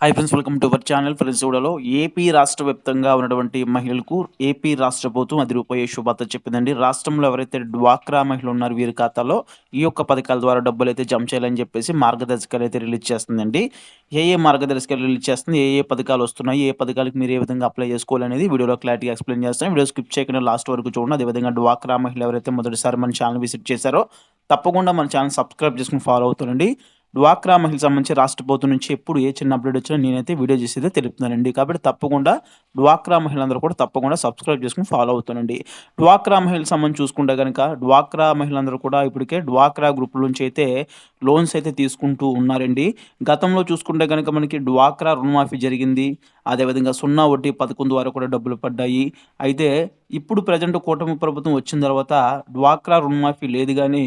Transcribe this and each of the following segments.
Hi friends welcome to our channel friends కూడా AP రాష్ట్ర వ్యాప్తంగా ఉన్నటువంటి మహిళలకు ఏపీ రాష్ట్ర ప్రభుత్వం అది రూపాయి శుభార్త చెప్పిందండి. రాష్ట్రంలో ఎవరైతే డ్వాక్రా మహిళలు ఉన్నారు వీరి ఖాతాలో ఈ యొక్క పథకాల ద్వారా డబ్బులు అయితే జమ చేయాలని చెప్పేసి మార్గదర్శకాలు అయితే రిలీజ్ చేస్తుందండి. ఏ ఏ మార్గదర్శకాలు రిలీజ్ చేస్తుంది? ఏ ఏ పథకాలు వస్తున్నాయి? ఏ పథకాలకు మీరు ఏ విధంగా అప్లై చేసుకోవాలనేది వీడియోలో క్లారిటీగా ఎక్స్ప్లెయిన్ చేస్తాను. వీడియో స్కిప్ చేయకుండా లాస్ట్ వరకు చూడండి. అదేవిధంగా డ్వాక్రా మహిళలు ఎవరైతే మొదటిసారి మన ఛానల్ విజిట్ చేశారో తప్పకుండా మన ఛానల్ సబ్స్క్రైబ్ చేసుకుని ఫాలో అవుతుండండి డ్వాక్రా మహిళ సంబంధించి రాష్ట్ర ప్రభుత్వం నుంచి ఎప్పుడు ఏ చిన్న అప్డేట్ వచ్చినా నేనైతే వీడియో చేసేదే తెలుపుతున్నానండి. కాబట్టి తప్పకుండా డ్వాక్రా మహిళలందరూ కూడా తప్పకుండా సబ్స్క్రైబ్ చేసుకుని ఫాలో అవుతానండి. డ్వాక్రా మహిళ సంబంధించి చూసుకుంటే కనుక డ్వాక్రా మహిళలందరూ కూడా ఇప్పటికే డ్వాక్రా గ్రూప్ నుంచి అయితే లోన్స్ అయితే తీసుకుంటూ ఉన్నారండి. గతంలో చూసుకుంటే కనుక మనకి డ్వాక్రా రుణమాఫీ జరిగింది. అదేవిధంగా సున్నా వడ్డీ పథకం ద్వారా కూడా డబ్బులు పడ్డాయి. అయితే ఇప్పుడు ప్రజెంట్ కూటమి ప్రభుత్వం వచ్చిన తర్వాత డ్వాక్రా రుణమాఫీ లేదు కానీ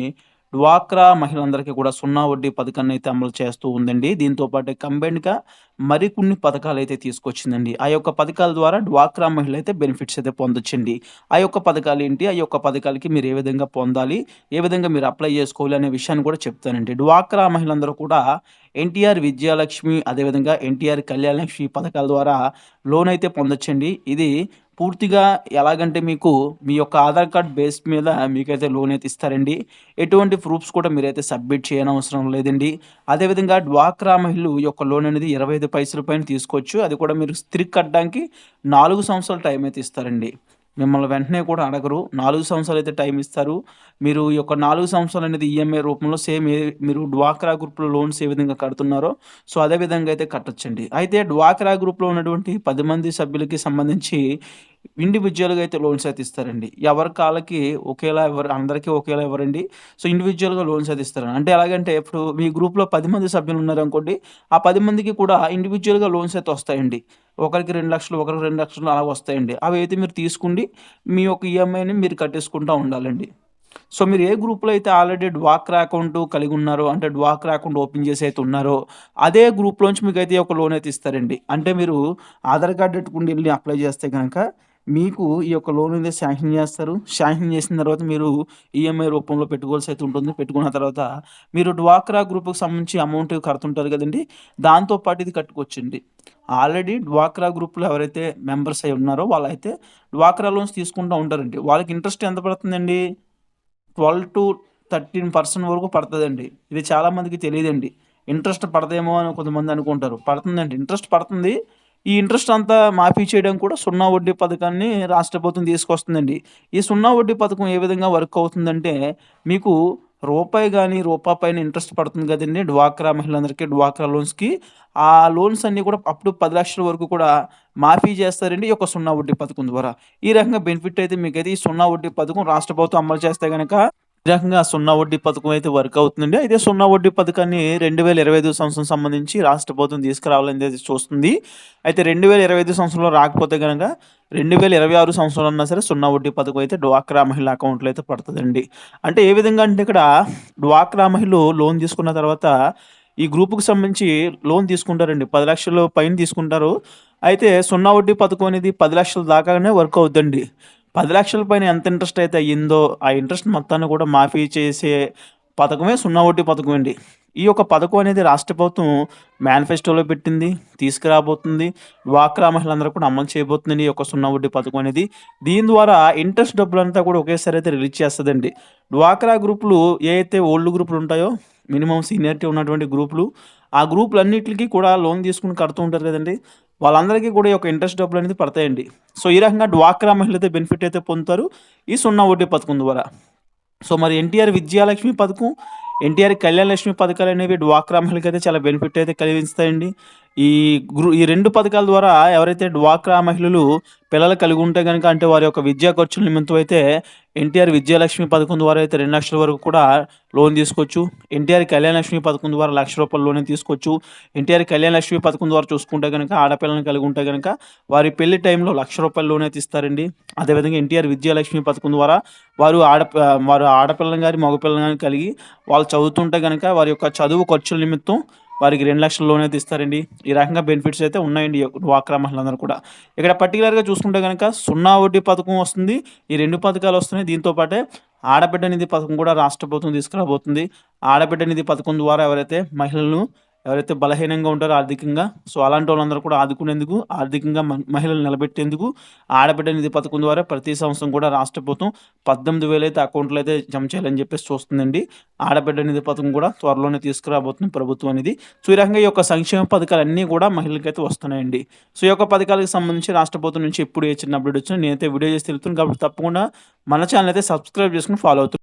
డ్వాక్రా మహిళలందరికీ కూడా సున్నా వడ్డీ పథకాన్ని అయితే అమలు చేస్తూ ఉందండి. దీంతో పాటు కంబైన్డ్గా మరికొన్ని పథకాలు అయితే తీసుకొచ్చిందండి. ఆ యొక్క పథకాల ద్వారా డ్వాక్రా మహిళలు అయితే బెనిఫిట్స్ అయితే పొందొచ్చండి. ఆ యొక్క పథకాలు ఏంటి? ఆ యొక్క పథకాలకి మీరు ఏ విధంగా పొందాలి? ఏ విధంగా మీరు అప్లై చేసుకోవాలి అనే విషయాన్ని కూడా చెప్తానండి. డ్వాక్రా మహిళలందరూ కూడా ఎన్టీఆర్ విద్యాలక్ష్మి అదేవిధంగా ఎన్టీఆర్ కళ్యాణ లక్ష్మి పథకాల ద్వారా లోన్ అయితే పొందొచ్చండి. ఇది పూర్తిగా ఎలాగంటే మీకు మీ యొక్క ఆధార్ కార్డ్ బేస్ మీద మీకైతే లోన్ అయితే ఇస్తారండి. ఎటువంటి ప్రూఫ్స్ కూడా మీరైతే సబ్మిట్ చేయనవసరం లేదండి. అదేవిధంగా డ్వాక్రా మహిళలు యొక్క లోన్ అనేది ఇరవై ఐదు పైసల పైన తీసుకోవచ్చు. అది కూడా మీరు తిరిగి కట్టడానికి నాలుగు సంవత్సరాల టైం అయితే ఇస్తారండి. మిమ్మల్ని వెంటనే కూడా అడగరు. నాలుగు సంవత్సరాలు అయితే టైం ఇస్తారు. మీరు ఈ యొక్క నాలుగు సంవత్సరాలు అనేది ఈఎంఐ రూపంలో సేమ్ ఏ మీరు డ్వాక్రా గ్రూప్లో లోన్స్ ఏ విధంగా కడుతున్నారో సో అదే విధంగా అయితే కట్టొచ్చండి. అయితే డ్వాక్రా గ్రూప్లో ఉన్నటువంటి పది మంది సభ్యులకి సంబంధించి ఇండివిజువల్గా అయితే లోన్స్ అయితే ఇస్తారండి. ఎవరి కాళ్ళకి ఒకేలా ఎవరు అందరికీ ఒకేలా ఎవరండి? సో ఇండివిజువల్గా లోన్స్ అయితే ఇస్తారండి. అంటే ఎలాగంటే ఇప్పుడు మీ గ్రూప్లో పది మంది సభ్యులు ఉన్నారనుకోండి ఆ పది మందికి కూడా ఇండివిజువల్గా లోన్స్ అయితే వస్తాయండి. ఒకరికి రెండు లక్షలు ఒకరికి రెండు లక్షలు అలా వస్తాయండి. అవి అయితే మీరు తీసుకుండి మీ యొక్క ఈఎంఐని మీరు కట్టేసుకుంటూ ఉండాలండి. సో మీరు ఏ గ్రూప్లో అయితే ఆల్రెడీ డ్వాక్రా అకౌంట్ కలిగి ఉన్నారో అంటే డ్వాక్రా అకౌంట్ ఓపెన్ చేసి అయితే ఉన్నారో అదే గ్రూప్లోంచి మీకు అయితే ఒక లోన్ అయితే ఇస్తారండి. అంటే మీరు ఆధార్ కార్డు పెట్టుకుని వెళ్ళి అప్లై చేస్తే కనుక మీకు ఈ యొక్క లోన్ అనేది శాంక్షన్ చేస్తారు. శాంక్షన్ చేసిన తర్వాత మీరు ఈఎంఐ రూపంలో పెట్టుకోవాల్సి అయితే ఉంటుంది. పెట్టుకున్న తర్వాత మీరు డ్వాక్రా గ్రూప్కి సంబంధించి అమౌంట్ కడుతుంటారు కదండి. దాంతోపాటు ఇది కట్టుకోవచ్చండి. ఆల్రెడీ డ్వాక్రా గ్రూప్లో ఎవరైతే మెంబర్స్ అయి ఉన్నారో వాళ్ళైతే డ్వాక్రా లోన్స్ తీసుకుంటూ ఉంటారండి. వాళ్ళకి ఇంట్రెస్ట్ ఎంత పడుతుందండి? ట్వెల్వ్ టు థర్టీన్ పర్సెంట్ వరకు పడుతుందండి. ఇది చాలామందికి తెలియదండి. ఇంట్రెస్ట్ పడదేమో అని కొంతమంది అనుకుంటారు. పడుతుందండి. ఇంట్రెస్ట్ పడుతుంది. ఈ ఇంట్రెస్ట్ అంతా మాఫీ చేయడం కూడా సున్నా వడ్డీ పథకాన్ని రాష్ట్ర ప్రభుత్వం తీసుకొస్తుందండి. ఈ సున్నా వడ్డీ పథకం ఏ విధంగా వర్క్ అవుతుందంటే మీకు రూపాయి కానీ రూపాయి పైన ఇంట్రెస్ట్ పడుతుంది కదండి డ్వాక్రా మహిళలందరికీ డ్వాక్రా లోన్స్కి. ఆ లోన్స్ అన్నీ కూడా అప్పుడు పది లక్షల వరకు కూడా మాఫీ చేస్తారండి ఈ యొక్క సున్నా వడ్డీ పథకం ద్వారా. ఈ రకంగా బెనిఫిట్ అయితే మీకైతే ఈ సున్నా వడ్డీ పథకం రాష్ట్ర ప్రభుత్వం అమలు చేస్తే కనుక రకంగా సున్నా వడ్డీ పథకం అయితే వర్క్ అవుతుందండి. అయితే సున్నా వడ్డీ పథకాన్ని రెండు వేల ఇరవై ఐదు సంవత్సరం సంబంధించి రాష్ట్ర ప్రభుత్వం తీసుకురావాలని అయితే చూస్తుంది. అయితే రెండు వేల ఇరవై ఐదు సంవత్సరంలో రాకపోతే కనుక రెండు వేల ఇరవై ఆరు సంవత్సరంలో అన్నా సరే సున్నా వడ్డీ పథకం అయితే డ్వాక్రా మహిళ అకౌంట్లో అయితే పడుతుందండి. అంటే ఏ విధంగా అంటే ఇక్కడ డ్వాక్రా మహిళలు లోన్ తీసుకున్న తర్వాత ఈ గ్రూపుకి సంబంధించి లోన్ తీసుకుంటారండి. పది లక్షలు పైన తీసుకుంటారు. అయితే సున్నా వడ్డీ పథకం అనేది పది లక్షల దాకానే వర్క్ అవుతుందండి పది లక్షల పైన ఎంత ఇంట్రెస్ట్ అయితే అయ్యిందో ఆ ఇంట్రెస్ట్ మొత్తాన్ని కూడా మాఫీ చేసే పథకమే సున్నా వడ్డీ పథకం అండి. ఈ యొక్క పథకం అనేది రాష్ట్ర ప్రభుత్వం మేనిఫెస్టోలో పెట్టింది తీసుకురాబోతుంది. డ్వాక్రా మహిళలందరూ కూడా అమలు చేయబోతుంది ఈ యొక్క సున్నా వడ్డీ పథకం అనేది. దీని ద్వారా ఇంట్రెస్ట్ డబ్బులంతా కూడా ఒకేసారి అయితే రిలీజ్ చేస్తుందండి. డ్వాక్రా గ్రూపులు ఏ అయితే ఓల్డ్ గ్రూపులు ఉంటాయో మినిమం సీనియారిటీ ఉన్నటువంటి గ్రూపులు ఆ గ్రూపులన్నిటికీ కూడా లోన్ తీసుకుని కడుతూ ఉంటారు కదండి. వాళ్ళందరికీ కూడా ఈ యొక్క ఇంట్రెస్ట్ డబ్బులు అనేది పడతాయండి. సో ఈ రకంగా డ్వాక్రా మహిళ అయితే బెనిఫిట్ అయితే పొందుతారు. ఈ సున్నా వడ్డీ పథకం ద్వారా. సో మరి ఎన్టీఆర్ విద్యాలక్ష్మి పథకం ఎన్టీఆర్ కళ్యాణ లక్ష్మి పథకాలు అనేవి డ్వాక్రా మహిళకి అయితే చాలా బెనిఫిట్ అయితే కలిగిస్తాయండి. ఈ గ్రూ ఈ రెండు పథకాల ద్వారా ఎవరైతే డ్వాక్రా మహిళలు పిల్లలు కలిగి ఉంటే కనుక అంటే వారి యొక్క విద్యా ఖర్చుల నిమిత్తం అయితే ఎన్టీఆర్ విద్యాలక్ష్మి పథకం ద్వారా అయితే రెండు లక్షల వరకు కూడా లోన్ తీసుకోవచ్చు. ఎన్టీఆర్ కళ్యాణ లక్ష్మి పథకం ద్వారా లక్ష రూపాయల లోన్ తీసుకోవచ్చు. ఎన్టీఆర్ కళ్యాణ లక్ష్మి పథకం ద్వారా చూసుకుంటే కనుక ఆడపిల్లలను కలిగి ఉంటే కనుక వారి పెళ్ళి టైంలో లక్ష రూపాయల లోన్ అయితే ఇస్తారండి అదేవిధంగా ఎన్టీఆర్ విద్యాలక్ష్మి పథకం ద్వారా వారు ఆడ వారు ఆడపిల్లని కానీ మగపిల్లని కానీ కలిగి వాళ్ళు చదువుతుంటే కనుక వారి యొక్క చదువు ఖర్చుల నిమిత్తం వారికి రెండు లక్షల లోన్ అయితే ఇస్తారండి. ఈ రకంగా బెనిఫిట్స్ అయితే ఉన్నాయండి డ్వాక్రా మహిళలందరూ కూడా. ఇక్కడ పర్టికులర్గా చూసుకుంటే కనుక సున్నా వడ్డీ పథకం వస్తుంది. ఈ రెండు పథకాలు వస్తున్నాయి. దీంతో పాటే ఆడబిడ్డ నిధి పథకం కూడా రాష్ట్ర ప్రభుత్వం తీసుకురాబోతుంది. ఆడబిడ్డ నిధి పథకం ద్వారా ఎవరైతే మహిళలను ఎవరైతే బలహీనంగా ఉంటారో ఆర్థికంగా సో అలాంటి వాళ్ళందరూ కూడా ఆదుకునేందుకు ఆర్థికంగా మ- మహిళలు నిలబెట్టేందుకు ఆడబిడ్డ నిధి పథకం ద్వారా ప్రతి సంవత్సరం కూడా రాష్ట్ర ప్రభుత్వం పద్దెనిమిది వేలు అయితే అకౌంట్లో అయితే జమ చేయాలని చెప్పేసి చూస్తుందండి. ఆడబిడ్డ నిధి పథకం కూడా త్వరలోనే తీసుకురాబోతుంది ప్రభుత్వం అనేది. సో ఈ రకంగా ఈ యొక్క సంక్షేమ పథకాలు అన్నీ కూడా మహిళలకైతే వస్తున్నాయండి. సో ఈ యొక్క పథకాలకు సంబంధించి రాష్ట్ర ప్రభుత్వం నుంచి ఎప్పుడు ఏ చిన్న అప్డేట్ వచ్చినా నేనైతే వీడియో చేసి తెలుపుతున్నాను. కాబట్టి తప్పకుండా మన ఛానల్ అయితే సబ్స్క్రైబ్ చేసుకుని ఫాలో అవుతుంది